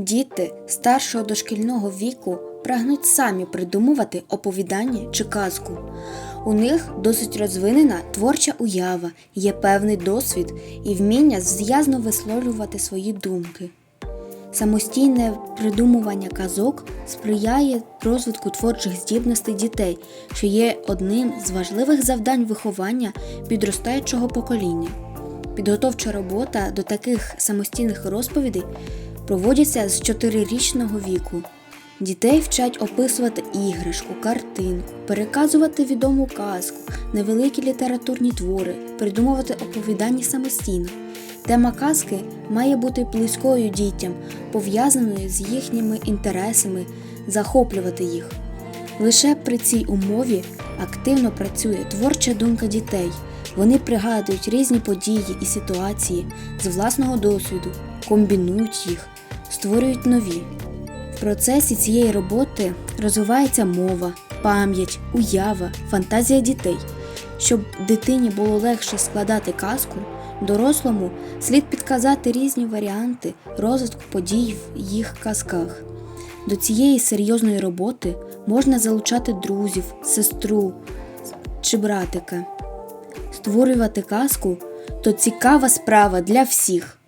Діти старшого дошкільного віку прагнуть самі придумувати оповідання чи казку. У них досить розвинена творча уява, є певний досвід і вміння зв'язно висловлювати свої думки. Самостійне придумування казок сприяє розвитку творчих здібностей дітей, що є одним з важливих завдань виховання підростаючого покоління. Підготовча робота до таких самостійних розповідей проводиться з 4-річного віку. Дітей вчать описувати іграшку, картинку, переказувати відому казку, невеликі літературні твори, придумувати оповідання самостійно. Тема казки має бути близькою дітям, пов'язаною з їхніми інтересами, захоплювати їх. Лише при цій умові активно працює творча думка дітей. Вони пригадують різні події і ситуації з власного досвіду, комбінують їх, створюють нові. В процесі цієї роботи розвивається мова, пам'ять, уява, фантазія дітей. Щоб дитині було легше складати казку, дорослому слід підказати різні варіанти розвитку подій в їх казках. До цієї серйозної роботи можна залучати друзів, сестру чи братика. Створювати казку то цікава справа для всіх.